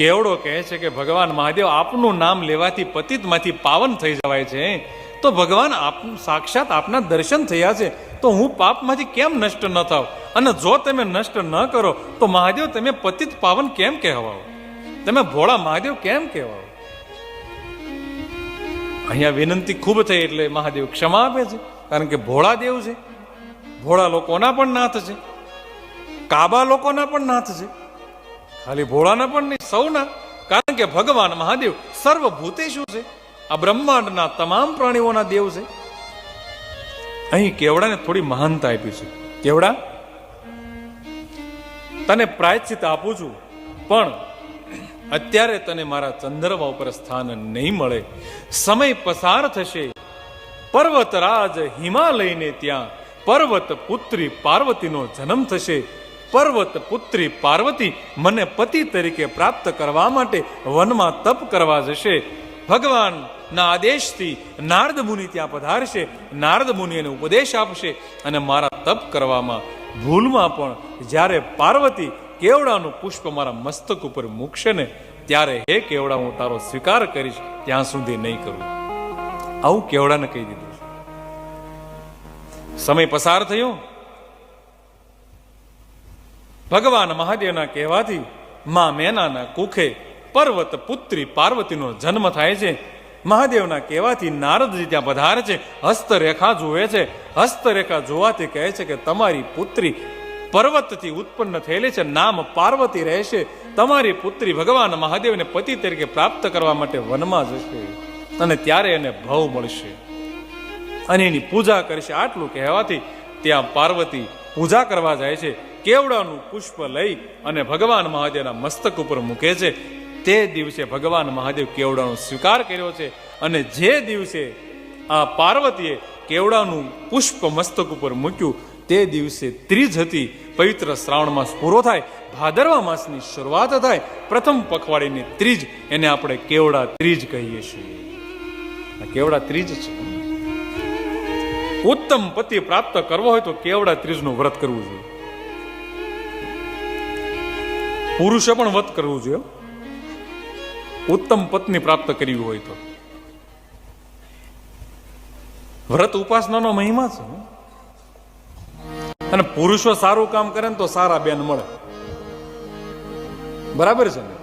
કેવડો કહે છે કે ભગવાન મહાદેવ આપનું નામ લેવાથી પતિતમાંથી પાવન થઈ જવાય છે તો ભગવાન આપ, સાક્ષાત આપના દર્શન થયા છે, તો હું પાપમાંથી કેમ નષ્ટ ન થાવ અને જો તમે નષ્ટ ન કરો, તો મહાદેવ તમે પતિત પાવન કેમ કહેવાઓ? તમે ભોળા મહાદેવ કેમ કહેવાઓ? અહીંયા વિનંતી ખૂબ થઈ એટલે મહાદેવ ક્ષમા આપે છે, કારણ કે ભોળા દેવ છે. ભોળા લોકોના પણ નાથ છે. કાબા લોકોના પણ નાથ છે. ખાલી ભોળાના પણ નહીં, સૌના. કારણ કે ભગવાન મહાદેવ સર્વભૂતે શું છે. આ બ્રહ્માંડના તમામ પ્રાણીઓના દેવ છે. અહીં કેવડાને થોડી મહાનતા આપી છે. કેવડા? તને પ્રાયશ્ચિત આપું છું, પણ અત્યારે તને મારા ચંદ્રમા ઉપર સ્થાન નહીં મળે. સમય પસાર થશે. પર્વતરાજ હિમાલયને ત્યાં પર્વત પુત્રી પાર્વતીનો જન્મ થશે. પર્વત પુત્રી પાર્વતી મને પતિ તરીકે પ્રાપ્ત કરવા માટે વનમાં તપ કરવા જશે. ભગવાનના આદેશથી નારદ મુનિ ત્યાં પધારશે, નારદ મુનિ એને ઉપદેશ આપશે અને મારા તપ કરવામાં ભૂલમાં પણ જ્યારે પાર્વતી કેવડાનું પુષ્પ મારા મસ્તક ઉપર મૂકશે ને, ત્યારે હે કેવડા હું તારો સ્વીકાર કરીશ, ત્યાં સુધી નહીં કરું. આવું કેવડાને કહી દીધું સમય પસાર થયો. ભગવાન મહાદેવના કહેવાથી મા મેનાના કુખે પર્વત પુત્રી પાર્વતીનો જન્મ થાય છે. મહાદેવના કહેવાથી નારદજી ત્યાં પધારે છે, હસ્તરેખા જુએ છે. હસ્તરેખા જોવાથી કહે છે કે તમારી પુત્રી પર્વતથી ઉત્પન્ન થયેલી છે, નામ પાર્વતી રહેશે. તમારી પુત્રી ભગવાન મહાદેવને પતિ તરીકે પ્રાપ્ત કરવા માટે વનમાં જશે અને ત્યારે એને ભવ મળશે. અને એની પૂજા કરશે. આટલું કહેવાથી ત્યાં પાર્વતી પૂજા કરવા જાય છે. કેવડાનું પુષ્પ લઈ અને ભગવાન મહાદેવના મસ્તક ઉપર મૂકે છે. તે દિવસે ભગવાન મહાદેવ કેવડાનો સ્વીકાર કર્યો છે અને જે દિવસે આ પાર્વતીએ કેવડાનું પુષ્પ મસ્તક ઉપર મૂક્યું, તે દિવસે ત્રીજ હતી. પવિત્ર શ્રાવણ માસ પૂરો થાય, ભાદરવા માસની શરૂઆત થાય, પ્રથમ પખવાડીની ત્રીજ, એને આપણે કેવડા ત્રીજ કહીએ છીએ. કેવડા ત્રીજ છે. ઉત્તમ પતિ પ્રાપ્ત કરવો હોય તો કેવડા ત્રીજનું વ્રત કરવું જોઈએ. પુરુષે પણ વધ કરવું જોઈએ ઉત્તમ પત્ની પ્રાપ્ત કરવી હોય તો. વ્રત ઉપાસનાનો મહિમા છે અને પુરુષો સારું કામ કરે ને તો સારા બેન મળે. બરાબર છે ને?